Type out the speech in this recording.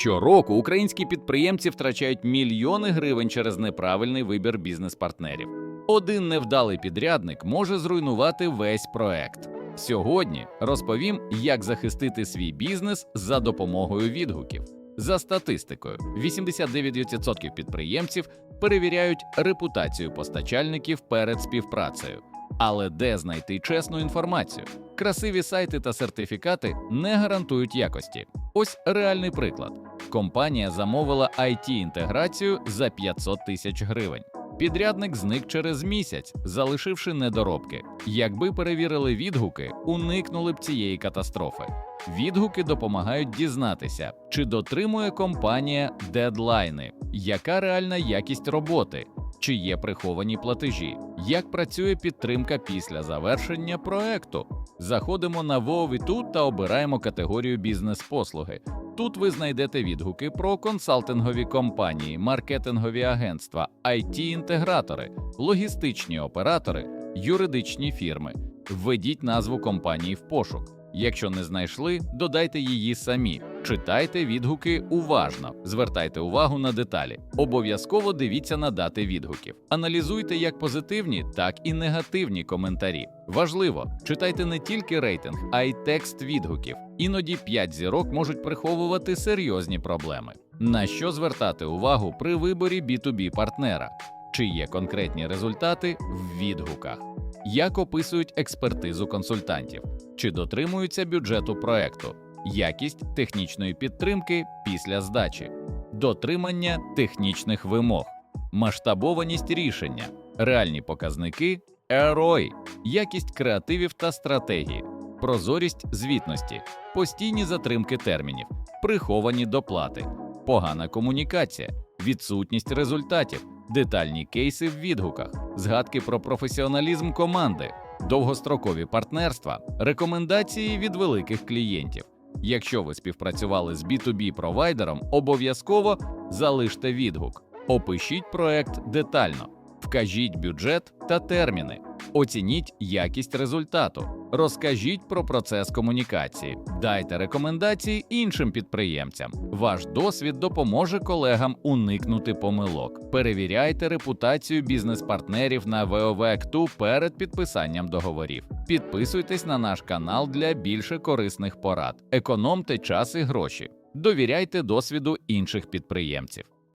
Щороку українські підприємці втрачають мільйони гривень через неправильний вибір бізнес-партнерів. Один невдалий підрядник може зруйнувати весь проект. Сьогодні розповім, як захистити свій бізнес за допомогою відгуків. За статистикою, 89% підприємців перевіряють репутацію постачальників перед співпрацею. Але де знайти чесну інформацію? Красиві сайти та сертифікати не гарантують якості. Ось реальний приклад: компанія замовила it інтеграцію за 500 тисяч гривень. Підрядник зник через місяць, залишивши недоробки. Якби перевірили відгуки, уникнули б цієї катастрофи. Відгуки допомагають дізнатися, чи дотримує компанія дедлайни, яка реальна якість роботи, чи є приховані платежі, як працює підтримка після завершення проекту. Заходимо на WoW та обираємо категорію бізнес-послуги. Тут ви знайдете відгуки про консалтингові компанії, маркетингові агентства, IT-інтегратори, логістичні оператори, юридичні фірми. Введіть назву компанії в пошук. Якщо не знайшли, додайте її самі. Читайте відгуки уважно, звертайте увагу на деталі. Обов'язково дивіться на дати відгуків. Аналізуйте як позитивні, так і негативні коментарі. Важливо, читайте не тільки рейтинг, а й текст відгуків. Іноді 5 зірок можуть приховувати серйозні проблеми. На що звертати увагу при виборі B2B партнера? Чи є конкретні результати в відгуках? Як описують експертизу консультантів? Чи дотримуються бюджету проекту? Якість технічної підтримки після здачі, дотримання технічних вимог, масштабованість рішення, реальні показники, ROI, якість креативів та стратегії, прозорість звітності, постійні затримки термінів, приховані доплати, погана комунікація, відсутність результатів, детальні кейси в відгуках, згадки про професіоналізм команди, довгострокові партнерства, рекомендації від великих клієнтів. Якщо ви співпрацювали з B2B провайдером, обов'язково залиште відгук, опишіть проект детально, вкажіть бюджет та терміни, оцініть якість результату, розкажіть про процес комунікації, дайте рекомендації іншим підприємцям. Ваш досвід допоможе колегам уникнути помилок. Перевіряйте репутацію бізнес-партнерів на VOV перед підписанням договорів. Підписуйтесь на наш канал для більше корисних порад. Економте час і гроші. Довіряйте досвіду інших підприємців.